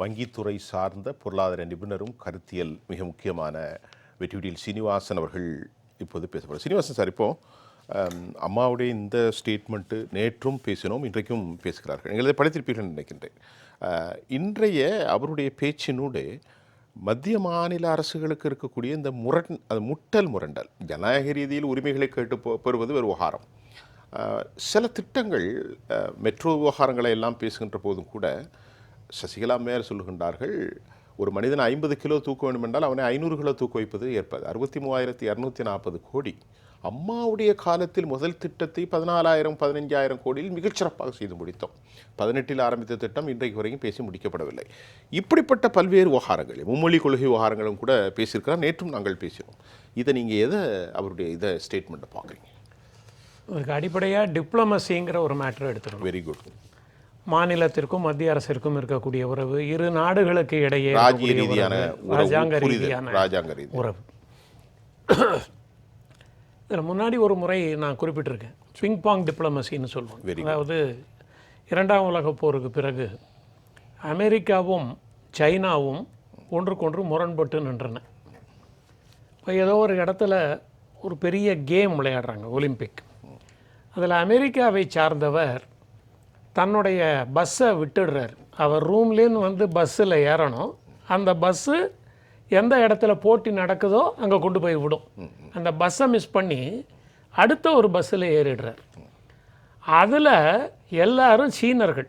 வங்கித்துறை சார்ந்த பொருளாதார நிபுணரும் கருத்தியல் மிக முக்கியமான வெற்றியுடியில் சீனிவாசன் அவர்கள் இப்போது பேசப்படுற சீனிவாசன் சார் இப்போது அம்மாவுடைய இந்த ஸ்டேட்மெண்ட்டு நேற்றும் பேசினோம் இன்றைக்கும் பேசுகிறார்கள். நீங்கள் இதை படித்திருப்பீர்கள் நினைக்கின்றேன். இன்றைய அவருடைய பேச்சினூடே மத்திய மாநில அரசுகளுக்கு இருக்கக்கூடிய இந்த முரண் அது முட்டல் முரண்டல் ஜனநாயக ரீதியில் உரிமைகளை கேட்டு பெறுவது ஒரு விவகாரம் சில திட்டங்கள் மெட்ரோ விவகாரங்களை எல்லாம் பேசுகின்ற போதும் கூட சசிகலா மேயர் சொல்லுகின்றார்கள் ஒரு மனிதன் ஐம்பது கிலோ தூக்க வேண்டும் என்றால் அவனை ஐநூறு கிலோ தூக்க வைப்பது ஏற்பது அறுபத்தி மூவாயிரத்தி இரநூத்தி நாற்பது கோடி. அம்மாவுடைய காலத்தில் முதல் திட்டத்தை பதினாலாயிரம் பதினஞ்சாயிரம் கோடியில் மிகச்சிறப்பாக செய்து முடித்தோம். பதினெட்டில் ஆரம்பித்த திட்டம் இன்றைக்கு வரைக்கும் பேசி முடிக்கப்படவில்லை. இப்படிப்பட்ட பல்வேறு விவகாரங்கள் மும்மொழி கொள்கை விவகாரங்களும் கூட பேசியிருக்கிறார். நேற்றும் நாங்கள் பேசினோம். இதை நீங்கள் எதை அவருடைய இதை ஸ்டேட்மெண்ட்டை பார்க்குறீங்க? அதுக்கு அடிப்படையாக டிப்ளமசிங்கிற ஒரு மேட்ரு எடுத்துக்கணும். வெரி குட் மாநிலத்திற்கும் மத்திய அரசிற்கும் இருக்கக்கூடிய உறவு இரு நாடுகளுக்கு இடையே ராஜாங்க ரீதியான உறவு. இதில் முன்னாடி ஒரு முறை நான் குறிப்பிட்டிருக்கேன். பிங் பாங் டிப்ளமசின்னு Very அதாவது இரண்டாம் உலகப் போருக்கு பிறகு அமெரிக்காவும் சைனாவும் ஒன்றுக்கொன்று முரண்பட்டு நின்றன. இப்போ ஏதோ ஒரு இடத்துல ஒரு பெரிய கேம் விளையாடுறாங்க ஒலிம்பிக் அதில் அமெரிக்காவை சார்ந்தவர் தன்னுடைய பஸ்ஸை விட்டுடுறார். அவர் ரூம்லேருந்து வந்து பஸ்ஸில் ஏறணும். அந்த பஸ்ஸு எந்த இடத்துல போட்டி நடக்குதோ அங்கே கொண்டு போய் விடும். அந்த பஸ்ஸை மிஸ் பண்ணி அடுத்த ஒரு பஸ்ஸில் ஏறிடுறார். அதில் எல்லாரும் சீனர்கள்.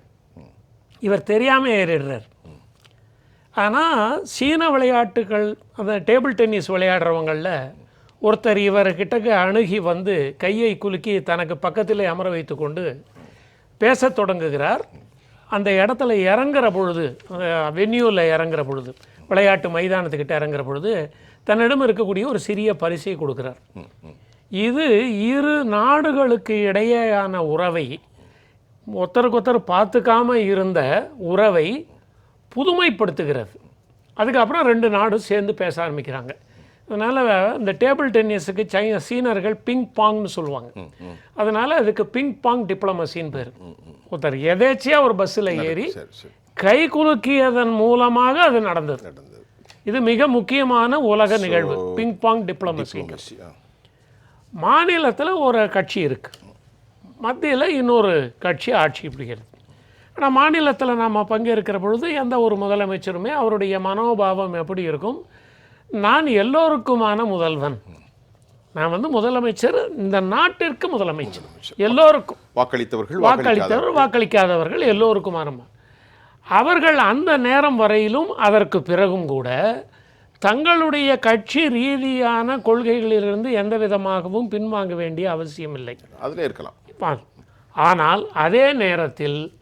இவர் தெரியாமல் ஏறிடுறார். ஆனால் சீன விளையாட்டுகள் அந்த டேபிள் டென்னிஸ் விளையாடுறவங்களில் ஒருத்தர் இவர்கிட்டக்கு அணுகி வந்து கையை குலுக்கி தனக்கு பக்கத்தில் அமர வைத்துக்கொண்டு பேசத் தொடங்குகிறார். அந்த இடத்துல இறங்குற பொழுது வென்யூவில் இறங்குற பொழுது விளையாட்டு மைதானத்துக்கிட்ட இறங்குற பொழுது தன்னிடம் இருக்கக்கூடிய ஒரு சிறிய பரிசை கொடுக்குறார். இது இரு நாடுகளுக்கு இடையேயான உறவை ஒருத்தருக்கு ஒருத்தர் பார்த்துக்காம இருந்த உறவை புதுமைப்படுத்துகிறது. அதுக்கப்புறம் ரெண்டு நாடும் சேர்ந்து பேச ஆரம்பிக்கிறாங்க. அதனால் இந்த டேபிள் டென்னிஸுக்கு சைனா சீனர்கள் பிங் பாங்னு சொல்லுவாங்க. அதனால் அதுக்கு பிங் பாங் டிப்ளமசின்னு பேர். ஒருத்தர் எதேச்சியாக ஒரு பஸ்ஸில் ஏறி கை குலுக்கியதன் மூலமாக அது நடந்தது. இது மிக முக்கியமான உலக நிகழ்வு. Ping pong diplomacy. மாநிலத்தில் ஒரு கட்சி இருக்கு. மத்தியில் இன்னொரு கட்சி ஆட்சி பிடிக்கிறது ஆனால் மாநிலத்தில் நாம் பங்கேற்கிற பொழுது எந்த ஒரு முதலமைச்சருமே அவருடைய மனோபாவம் எப்படி இருக்கும்? நான் எல்லோருக்குமான முதல்வன். நான் வந்து முதலமைச்சர் இந்த நாட்டிற்கு முதலமைச்சர். எல்லோருக்கும். வாக்களித்தவர்கள் வாக்களிக்காதவர்கள். வாக்களித்தவர் வாக்களிக்காதவர்கள் எல்லோருக்குமான ம- அவர்கள் அந்த நேரம் வரையிலும் அதற்கு பிறகும் கூட தங்களுடைய கட்சி ரீதியான கொள்கைகளிலிருந்து எந்த விதமாகவும் பின்வாங்க வேண்டிய அவசியமில்லை அதில் இருக்கலாம். ஆனால் அதே நேரத்தில்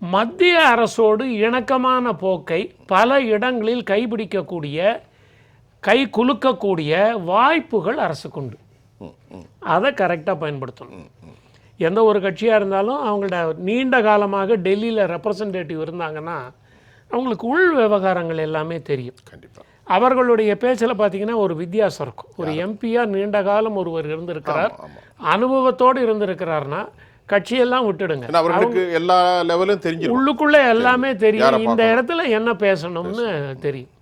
மத்திய அரசோடு இணக்கமான போக்கை பல இடங்களில் கைபிடிக்கக்கூடிய கை குலுக்கக்கூடிய வாய்ப்புகள் அரசுக்குண்டு. அதை கரெக்டாக பயன்படுத்தணும். எந்த ஒரு கட்சியாக இருந்தாலும் அவங்களோட நீண்ட காலமாக டெல்லியில் ரெப்ரசன்டேட்டிவ் இருந்தாங்கன்னா அவங்களுக்கு உள் விவகாரங்கள் எல்லாமே தெரியும். கண்டிப்பா. அவர்களுடைய பேச்சில் பார்த்தீங்கன்னா ஒரு வித்தியாசம் இருக்கும். ஒரு எம்பியாக நீண்ட காலம் ஒருவர் இருந்திருக்கிறார். அனுபவத்தோடு இருந்திருக்கிறார்னா கட்சியெல்லாம் விட்டுடுங்க. அவர்களுக்கு எல்லா லெவலும் தெரிஞ்சிருக்கும் உள்ளுக்குள்ளே எல்லாமே தெரியும். இந்த இடத்துல என்ன பேசணும்னு தெரியும்.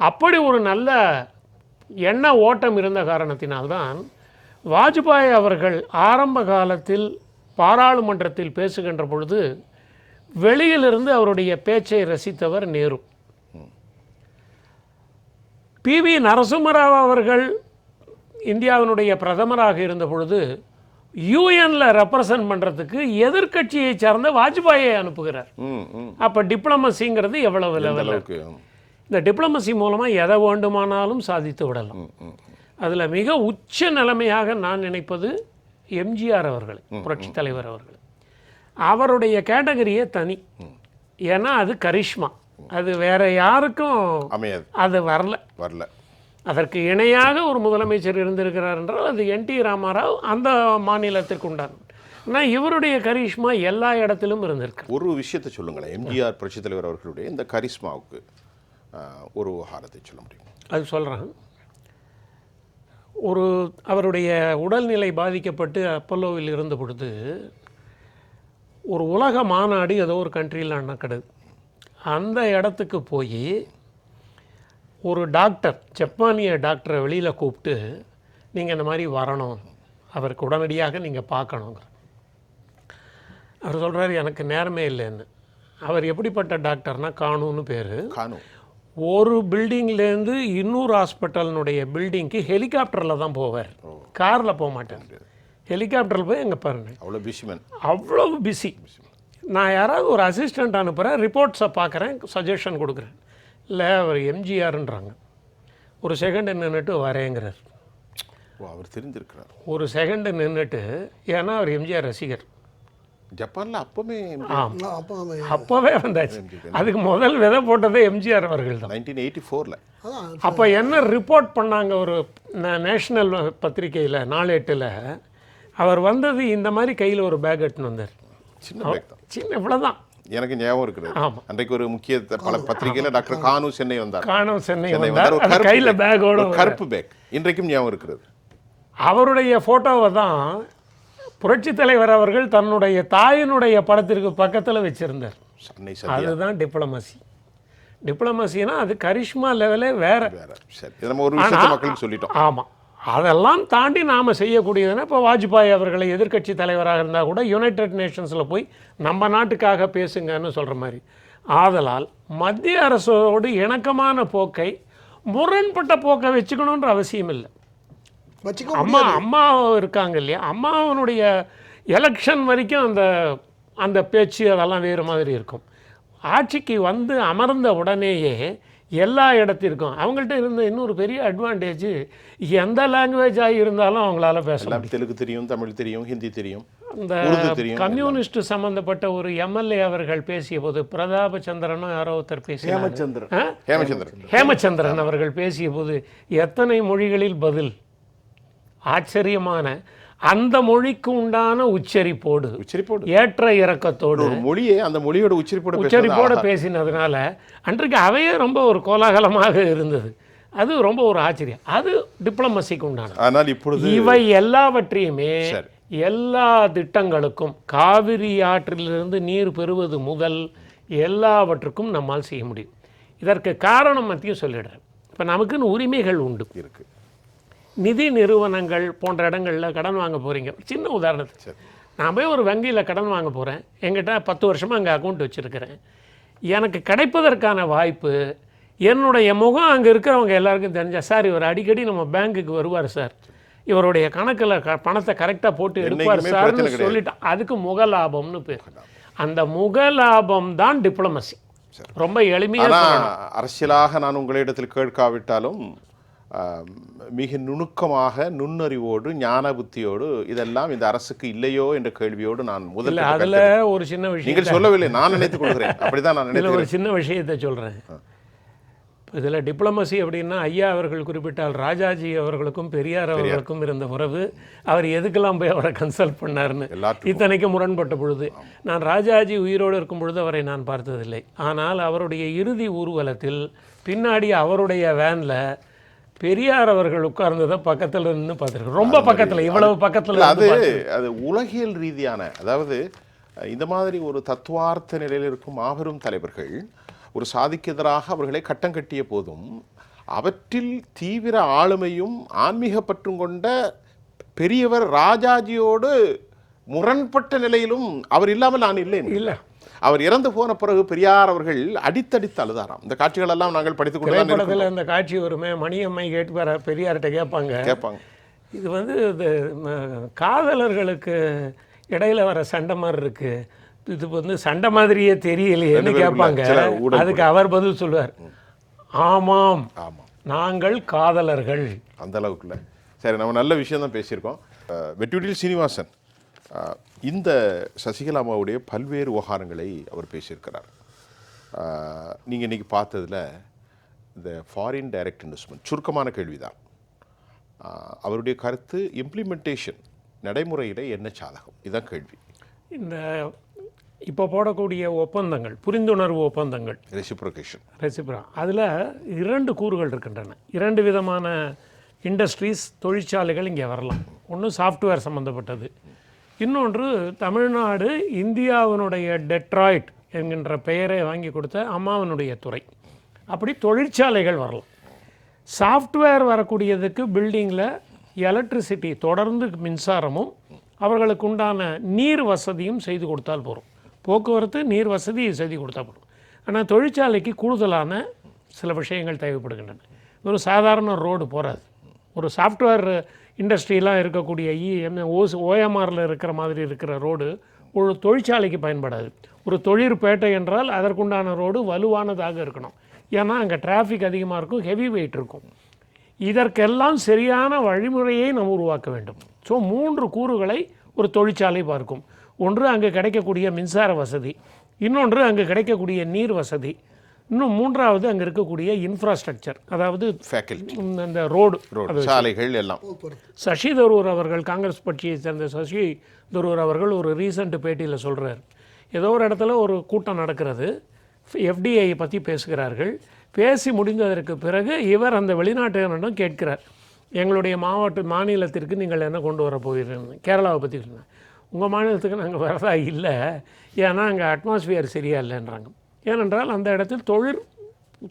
அப்படி ஒரு நல்ல எண்ண ஓட்டம் இருந்த காரணத்தினால்தான் வாஜ்பாய் அவர்கள் ஆரம்ப காலத்தில் பாராளுமன்றத்தில் பேசுகின்ற பொழுது வெளியிலிருந்து அவருடைய பேச்சை ரசித்தவர் நேரு. பி. வி. நரசிம்மராவ் அவர்கள் இந்தியாவினுடைய பிரதமராக இருந்த பொழுது யூஎன்ல ரெப்ரசன்ட் பண்ணுறதுக்கு எதிர்க்கட்சியை சார்ந்த வாஜ்பாயை அனுப்புகிறார். அப்போ டிப்ளமசிங்கிறது எவ்வளவு லெவலில் இந்த டிப்ளமசி மூலமாக எதை வேண்டுமானாலும் சாதித்து விடலாம். அதில் மிக உச்ச நிலைமையாக நான் நினைப்பது எம்ஜிஆர் அவர்கள் புரட்சித் தலைவர் அவர்கள். அவருடைய கேட்டகரியே தனி. ஏன்னா அது கரிஷ்மா. அது வேற யாருக்கும் அமையாது. அது வரல. வரல. அதற்கு இணையாக ஒரு முதலமைச்சர் இருந்திருக்கிறார் என்றால் அது என் டி ராமாராவ் அந்த மாநிலத்திற்கு உண்டான. ஆனால் இவருடைய கரிஷ்மா எல்லா இடத்திலும் இருந்திருக்கு ஒரு விஷயத்தை சொல்லுங்களேன். எம்ஜிஆர் புரட்சித் தலைவர் அவர்களுடைய இந்த கரிஸ்மாவுக்கு ஆஹ், ஒரு விவகாரத்தை சொல்ல முடியும். அது சொல்கிறேன் ஒரு அவருடைய உடல்நிலை பாதிக்கப்பட்டு அப்பல்லோவில் இருந்த பொழுது ஒரு உலக மாநாடு ஏதோ ஒரு கண்ட்ரியில் நடக்குது அந்த இடத்துக்கு போய் ஒரு டாக்டர் ஜப்பானிய டாக்டரை வெளியில் கூப்பிட்டு நீங்கள் இந்த மாதிரி வரணும். அவருக்கு உடனடியாக நீங்கள் பார்க்கணுங்கிற அவர் சொல்கிறாரு எனக்கு நேரமே இல்லைன்னு. அவர் எப்படிப்பட்ட டாக்டர்னா காணுன்னு பேர். காணும் ஒரு பில்டிங்லேருந்து இன்னொரு ஹாஸ்பிட்டலினுடைய பில்டிங்க்கு ஹெலிகாப்டரில் தான் போவார். காரில் போக மாட்டார். ஹெலிகாப்டரில் போய் எங்கே பாருங்க. அவ்வளோ பிஷிமன் அவ்வளோ பிஸி நான் யாராவது ஒரு அசிஸ்டண்ட் அனுப்புகிறேன் ரிப்போர்ட்ஸை பார்க்குறேன் சஜஷன் கொடுக்குறேன். இல்லை அவர் எம்ஜிஆர்ன்றாங்க ஒரு செகண்ட் நின்றுட்டு வரேங்கிறார். அவர் தெரிஞ்சிருக்கிறார். ஒரு செகண்டு நின்றுட்டு ஏன்னா அவர் எம்ஜிஆர் ரசிகர். ஜப்பான்ல அப்பவுமே ஆம். அப்போ நம்ம அப்போவே வந்தாச்சு. அதுக்கு முதல் விதை போட்டதே எம்ஜிஆர் அவர்கள் தான் நைன்டீன் எயிட்டி ஃபோரில். அப்போ என்ன ரிப்போர்ட் பண்ணாங்க ஒரு நே- நேஷனல் பத்திரிக்கையில் நாளேட்டில்? அவர் வந்தது இந்த மாதிரி கையில் ஒரு பேக் எடுத்துன்னு வந்தார். சின்ன பேக் தான். சின்ன இவ்வளோதான் எனக்கு ஞாபகம் இருக்கிறது ஆமா. அன்றைக்கு ஒரு முக்கிய பல பத்திரிகையில் டாக்டர் கானு சென்னை வந்தார். காணம் சென்னை வந்தார். கையில். பேக்கோட ஒரு கருப்பு பேக் இன்றைக்கும் ஞாபகம் இருக்கிறது அவருடைய ஃபோட்டோவை தான் புரட்சி தலைவர் அவர்கள் தன்னுடைய தாயினுடைய படத்திற்கு பக்கத்தில் வச்சிருந்தார். அதுதான் டிப்ளமசி டிப்ளமசினா அது கரிஷ்மா லெவலே வேற. நம்ம ஒரு மக்களுக்கு சொல்லிட்டோம். ஆமாம் அதெல்லாம் தாண்டி நாம் செய்யக்கூடியதுன்னா இப்போ வாஜ்பாய் அவர்களை எதிர்க்கட்சி தலைவராக இருந்தால் கூட யுனைடெட் நேஷன்ஸில் போய் நம்ம நாட்டுக்காக பேசுங்கன்னு சொல்கிற மாதிரி. ஆதலால் மத்திய அரசோடு இணக்கமான போக்கை முரண்பட்ட போக்கை வச்சுக்கணுன்ற அவசியம் இல்லை அம்மா அம்மா இருக்காங்க இல்லையா? அம்மாவனுடைய எலெக்ஷன் வரைக்கும் அந்த அந்த பேச்சு அதெல்லாம் வேறு மாதிரி இருக்கும். ஆட்சிக்கு வந்து அமர்ந்த உடனேயே எல்லா இடத்திற்கும் அவங்கள்ட்ட இருந்த இன்னொரு பெரிய அட்வான்டேஜ் எந்த லாங்குவேஜாக இருந்தாலும் அவங்களால பேச முடியும். எல்லாம் தெலுங்கு தெரியும் தமிழ் தெரியும் ஹிந்தி தெரியும் இந்த கம்யூனிஸ்ட் சம்பந்தப்பட்ட ஒரு எம்எல்ஏ அவர்கள் பேசிய போது பிரதாபச்சந்திரனும் யாரோ ஒருத்தர் பேசிய ஹேமச்சந்திரன். ஹேமச்சந்திரன். ஹேமச்சந்திரன் அவர்கள் பேசிய போது எத்தனை மொழிகளில் பதில்? ஆச்சரியமான அந்த மொழிக்கு உண்டான உச்சரிப்போடு உச்சரிப்போடு. ஏற்ற இறக்கத்தோடு ஒரு மொழியை அந்த மொழியோட உச்சரிப்போட உச்சரிப்போடு. பேசினதுனால அன்றைக்கு அவையே ரொம்ப ஒரு கோலாகலமாக இருந்தது. அது ரொம்ப ஒரு ஆச்சரியம். அது டிப்ளமசிக்கு உண்டான ஆனால் இப்பொழுது இவை எல்லாவற்றையுமே. எல்லா திட்டங்களுக்கும் காவிரி ஆற்றிலிருந்து நீர் பெறுவது முதல் எல்லாவற்றுக்கும் நம்மால் செய்ய முடியும். இதற்கு காரணம் மத்தியும் சொல்லிடுறேன். இப்போ நமக்குன்னு உரிமைகள் உண்டு. இருக்கு. நிதி நிறுவனங்கள் போன்ற இடங்களில் கடன் வாங்க போகிறீங்க சின்ன உதாரணத்துக்கு. நான் போய் ஒரு வங்கியில் கடன் வாங்க போகிறேன் என்கிட்ட பத்து வருஷமாக அங்கே அக்கௌண்ட் வச்சுருக்கிறேன். எனக்கு கிடைப்பதற்கான வாய்ப்பு என்னுடைய முகம் அங்கே இருக்கிறவங்க எல்லாருக்கும் தெரிஞ்சா சார் இவர் அடிக்கடி நம்ம பேங்க்குக்கு வருவார் சார். இவருடைய கணக்கில் க பணத்தை கரெக்டாக போட்டு எடுப்பார் சார்னு. சொல்லிட்டு அதுக்கு முக லாபம்னு பேர். அந்த முக லாபம் தான் டிப்ளமசி ரொம்ப எளிமையாக அரசியலாக நான் உங்களிடத்தில் கேட்காவிட்டாலும் மிக நுணுக்கமாக நுண்ணறிவோடு ஞான புத்தியோடு இதெல்லாம் இந்த அரசுக்கு இல்லையோ என்ற கேள்வியோடு நான் முதல் இல்லை கட்ட அதில் ஒரு சின்ன விஷயம் நீங்கள் சொல்லவில்லை நான் நினைத்துக் கொள்கிறேன். அப்படிதான் நான் நினைத்து ஒரு சின்ன விஷயத்தை சொல்கிறேன் இதில் டிப்ளமசி அப்படின்னா ஐயா அவர்கள் குறிப்பிட்டால் ராஜாஜி அவர்களுக்கும் பெரியார் அவர்களுக்கும் இருந்த உறவு. அவர் எதுக்கெல்லாம் போய் அவரை கன்சல்ட் எல்லாத்துக்கும். இத்தனைக்கு முரண்பட்ட பொழுது. நான் ராஜாஜி உயிரோடு இருக்கும் பொழுது அவரை நான் பார்த்ததில்லை. ஆனால் அவருடைய இறுதி ஊர்வலத்தில் பின்னாடி அவருடைய வேனில் பெரியார் அவர்கள் உட்கார்ந்ததை பக்கத்தில் நின்று பார்த்துருக்கேன் ரொம்ப பக்கத்தில் இவ்வளவு பக்கத்தில் அது அது உலகியல் ரீதியான அதாவது இந்த மாதிரி ஒரு தத்துவார்த்த நிலையில் இருக்கும் மாபெரும் தலைவர்கள் ஒரு சாதிக்கு எதிராக அவர்களை கட்டம் கட்டிய போதும் அவற்றில் தீவிர ஆளுமையும் ஆன்மீக பற்றும் கொண்ட பெரியவர் ராஜாஜியோடு முரண்பட்ட நிலையிலும் அவர் இல்லாமல் நான் இல்லை இல்லை. அவர் இறந்து போன பிறகு பெரியார் அவர்கள் அடித்தடித்து அழுதாராம். இந்த காட்சிகள் எல்லாம் நாங்கள் படித்துக் கொண்டு இந்த காட்சி வருமே மணியம்மை கேட்டு வர பெரியார்கிட்ட கேட்பாங்க. கேட்பாங்க. இது வந்து ம, காதலர்களுக்கு இடையில வர சண்டை மாதிரி இருக்கு. இது வந்து சண்டை மாதிரியே தெரியலையேன்னு கேட்பாங்க. அதுக்கு அவர் பதில் சொல்லுவார். ஆமாம் ஆமாம். நாங்கள் காதலர்கள். அந்த அளவுக்குள்ள. சரி நம்ம நல்ல விஷயம் தான் பேசியிருக்கோம். வெற்றியூட்டில் சீனிவாசன். இந்த சசிகலா அம்மாவுடைய பல்வேறு விவகாரங்களை அவர் பேசியிருக்கிறார். நீங்கள் இன்னைக்கு பார்த்ததுல இந்த ஃபாரின் டைரக்ட் இன்வெஸ்ட்மெண்ட் சுருக்கமான கேள்விதான். அஹ், அவருடைய கருத்து இம்ப்ளிமெண்டேஷன் நடைமுறையில் என்ன சாதகம்? இதுதான் கேள்வி. இந்த இப்போ போடக்கூடிய ஒப்பந்தங்கள் புரிந்துணர்வு ஒப்பந்தங்கள். ரெசிப்ரோகேஷன் ரெசிப்ரா அதில் இரண்டு கூறுகள் இருக்கின்றன. இரண்டு விதமான இண்டஸ்ட்ரீஸ் தொழிற்சாலைகள் இங்கே வரலாம். ஒன்று சாஃப்ட்வேர் சம்மந்தப்பட்டது இன்னொன்று தமிழ்நாடு இந்தியாவினுடைய டெட்ராய்ட் என்கின்ற பெயரை வாங்கி கொடுத்த அம்மாவனுடைய துறை. அப்படி தொழிற்சாலைகள் வரலாம். சாஃப்ட்வேர் வரக்கூடியதுக்கு பில்டிங்கில் எலக்ட்ரிசிட்டி தொடர்ந்து மின்சாரமும் அவர்களுக்கு உண்டான நீர் வசதியும் செய்து கொடுத்தால் போகிறோம் போக்குவரத்து நீர் வசதி செய்து கொடுத்தா போதும். ஆனால் தொழிற்சாலைக்கு கூடுதலான சில விஷயங்கள் தேவைப்படுகின்றன. ஒரு சாதாரண ரோடு போகாது ஒரு சாஃப்ட்வேர் இண்டஸ்ட்ரியெலாம் இருக்கக்கூடிய இஎம் ஓஸ் ஓஎம்ஆரில் இருக்கிற மாதிரி இருக்கிற ரோடு ஒரு தொழிற்சாலைக்கு பயன்படாது. ஒரு தொழிற்பேட்டை என்றால் அதற்குண்டான ரோடு வலுவானதாக இருக்கணும். ஏன்னா அங்கே டிராஃபிக் அதிகமாக இருக்கும் ஹெவி வெயிட் இருக்கும். இதற்கெல்லாம் சரியான வழிமுறையை நாம் உருவாக்க வேண்டும். ஸோ மூன்று கூறுகளை ஒரு தொழிற்சாலை பார்க்கும். ஒன்று அங்கே கிடைக்கக்கூடிய மின்சார வசதி. இன்னொன்று அங்கே கிடைக்கக்கூடிய நீர் வசதி. இன்னும் மூன்றாவது அங்கே இருக்கக்கூடிய இன்ஃப்ராஸ்ட்ரக்சர் அதாவது ஃபேக்கல்டி அந்த ரோடு சாலைகள் எல்லாம். சசி தரூர் அவர்கள் காங்கிரஸ் கட்சியை சேர்ந்த சசி தரூர் அவர்கள் ஒரு ரீசன்ட் பேட்டியில் சொல்கிறார் ஏதோ ஒரு இடத்துல ஒரு கூட்டம் நடக்கிறது. எஃப்டிஐ பற்றி பேசுகிறார்கள். பேசி முடிந்ததற்கு பிறகு இவர் அந்த வெளிநாட்டினரிடம் கேட்கிறார். எங்களுடைய மாவட்ட மாநிலத்திற்கு நீங்கள் என்ன கொண்டு வர போகிறீர்கள்? கேரளாவை பற்றி சொன்னேன் உங்கள் மாநிலத்துக்கு நாங்கள் வரதா இல்லை. ஏன்னா அங்கே அட்மாஸ்பியர் சரியா இல்லைன்றாங்க. ஏனென்றால் அந்த இடத்தில் தொழிற்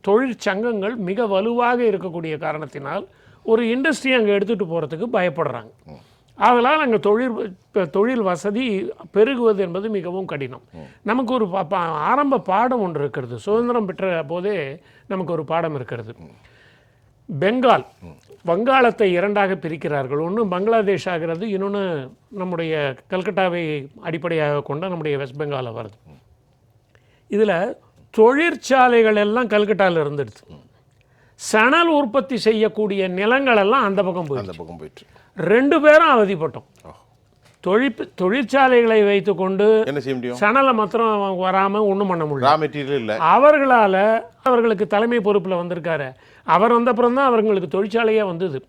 தொழிற்சங்கங்கள் மிக வலுவாக இருக்கக்கூடிய காரணத்தினால் ஒரு இண்டஸ்ட்ரி அங்கே எடுத்துகிட்டு போகிறதுக்கு பயப்படுறாங்க. அதனால் அங்கே தொழில் தொழில் வசதி பெருகுவது என்பது மிகவும் கடினம். நமக்கு ஒரு ப- ஆரம்ப பாடம் ஒன்று இருக்கிறது. சுதந்திரம் பெற்ற போதே நமக்கு ஒரு பாடம் இருக்கிறது. பெங்கால் வங்காளத்தை இரண்டாக பிரிக்கிறார்கள். ஒன்று பங்களாதேஷ் ஆகிறது இன்னொன்று நம்முடைய கல்கட்டாவை அடிப்படையாக கொண்ட நம்முடைய வெஸ்ட் பெங்காலில் வருது. இதில் தொழிற்சாலைகள் எல்லாம் கல்கட்டாவில் இருந்துடுது சணல் உற்பத்தி செய்யக்கூடிய நிலங்கள் எல்லாம் அந்த பக்கம் போயிடுச்சு. அந்த பக்கம் போயிட்டு ரெண்டு பேரும் அவதிப்பட்டோம். தொழிற் தொழிற்சாலைகளை வைத்துக்கொண்டு என்ன செய்ய முடியும்? சணலை மாத்திரம் வராமல் ஒன்றும் பண்ண முடியல. அவர்களால் அவர்களுக்கு தலைமை பொறுப்பில் வந்திருக்காரு. அவர் வந்தப்புறம் தான் அவர்களுக்கு தொழிற்சாலையே வந்தது.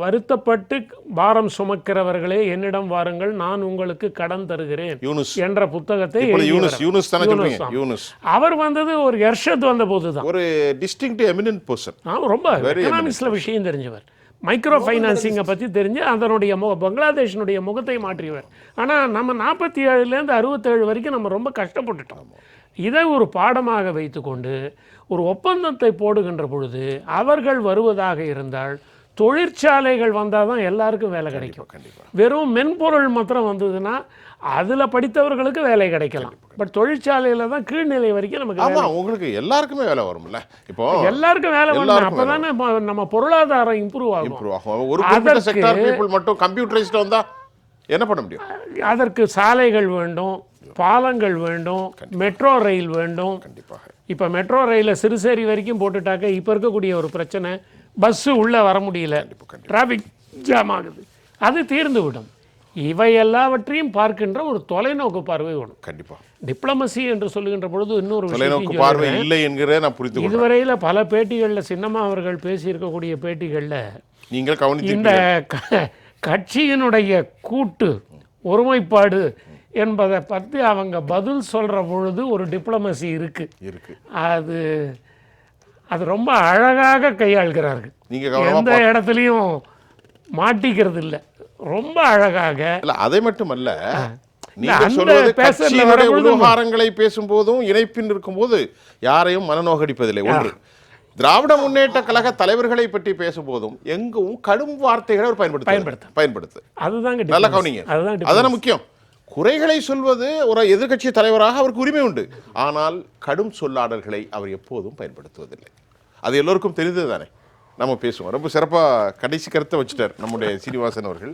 வருத்தப்பட்டு பாரம் சுமக்கிறவர்களே என்னிடம் வாருங்கள் நான் உங்களுக்கு கடன் தருகிறேன் யூனுஸ். என்ற புத்தகத்தை இப்பொழுது யூனுஸ் எழுதியவர். யூனுஸ் தானே யூனுஸ் சொல்றீங்க? தான். யூனுஸ். அவர் வந்தது ஒரு எர்ஷத் வந்த போது தான் ஒரு டிஸ்டிங்க்ட் எமினன்ட் பர்சன் ரொம்ப எக்கனாமிக்ஸில் விஷயம் தெரிஞ்சவர். மைக்ரோ ஃபைனான்சிங்கை பற்றி தெரிஞ்சு அதனுடைய முக பங்களாதேஷனுடைய முகத்தை மாற்றியவர். ஆனால் நம்ம நாற்பத்தி ஏழுலேருந்து அறுபத்தேழு வரைக்கும் நம்ம ரொம்ப கஷ்டப்பட்டுட்டோம். இதை ஒரு பாடமாக வைத்துக்கொண்டு ஒரு ஒப்பந்தத்தை போடுகின்ற பொழுது அவர்கள் வருவதாக இருந்தால் தொழிற்சாலைகள் வந்தால் தான் எல்லாருக்கும் வேலை கிடைக்கும். வெறும் மென்பொருள் மாத்திரம் வந்ததுன்னா அதில் படித்தவர்களுக்கு வேலை கிடைக்கலாம். பட் தொழிற்சாலையில் தான் கீழ்நிலை வரைக்கும் நமக்கு ஆமா உங்களுக்கு எல்லாருக்குமே வேலை வரும்ல. இப்போ எல்லாருக்கும் வேலை வேணும் எல்லாருக்கும் அப்பதானே நம்ம- பொருளாதாரம் இம்ப்ரூவ் ஆகும். இம்ப்ரூவ் ஆகும். ஒரு செக்டார் பீப்புள் மட்டும் கம்ப்யூட்டரைஸ்ட் வந்தா என்ன பண்ண முடியும்? அதற்கு சாலைகள் வேண்டும் பாலங்கள் வேண்டும் மெட்ரோ ரயில் வேண்டும். கண்டிப்பாக இப்போ மெட்ரோ ரயிலை சிறுசேரி வரைக்கும் போட்டுட்டாக்க இப்போ இருக்கக்கூடிய ஒரு பிரச்சனை பஸ்ஸு உள்ளே வர முடியல. டிராஃபிக் ஜாம் ஆகுது. அது தீர்ந்து விடும். இவை எல்லாவற்றையும் பார்க்கின்ற ஒரு தொலைநோக்கு பார்வை வேணும். கண்டிப்பா. டிப்ளமசி என்று சொல்லுகின்ற பொழுது இன்னொரு தொலைநோக்கு பார்வை இல்லை என்கிற நான் புரிந்து இதுவரையில் பல பேட்டிகளில் சின்னம்மா அவர்கள் பேசியிருக்கக்கூடிய பேட்டிகளில் நீங்கள் கவனித்து இந்த கட்சியினுடைய கூட்டு ஒருமைப்பாடு என்பதை பற்றி அவங்க பதில் சொல்கிற பொழுது ஒரு டிப்ளமசி இருக்கு. இருக்கு. அது அது ரொம்ப அழகாக கையாள்கிறார்கள். நீங்க கவனமா எந்த இடத்துலையும் மாட்டிக்கிறது இல்லை ரொம்ப அழகாக. இல்ல அதை மட்டுமல்ல விவகாரங்களை பேசும்போதும் இணைப்பின் இருக்கும்போது யாரையும் மனநோகடிப்பதில்லை ஒன்று திராவிட முன்னேற்ற கழக தலைவர்களை பற்றி பேசும்போதும் எங்கும் கடும் வார்த்தைகளை அவர் பயன்படுத்த பயன்படுத்த. பயன்படுத்து. அதுதாங்க நல்லா. கவனிங்க. அதுதான் முக்கியம். குறைகளை சொல்வது ஒரு எதிர்க்கட்சி தலைவராக அவருக்கு உரிமை உண்டு. ஆனால் கடும் சொல்லாடல்களை அவர் எப்போதும் பயன்படுத்துவதில்லை. அது எல்லோருக்கும் தெரிந்தது தானே நம்ம பேசுவோம். ரொம்ப சிறப்பாக கடைசி கருத்தை வச்சுட்டார் நம்முடைய சீனிவாசன் அவர்கள்.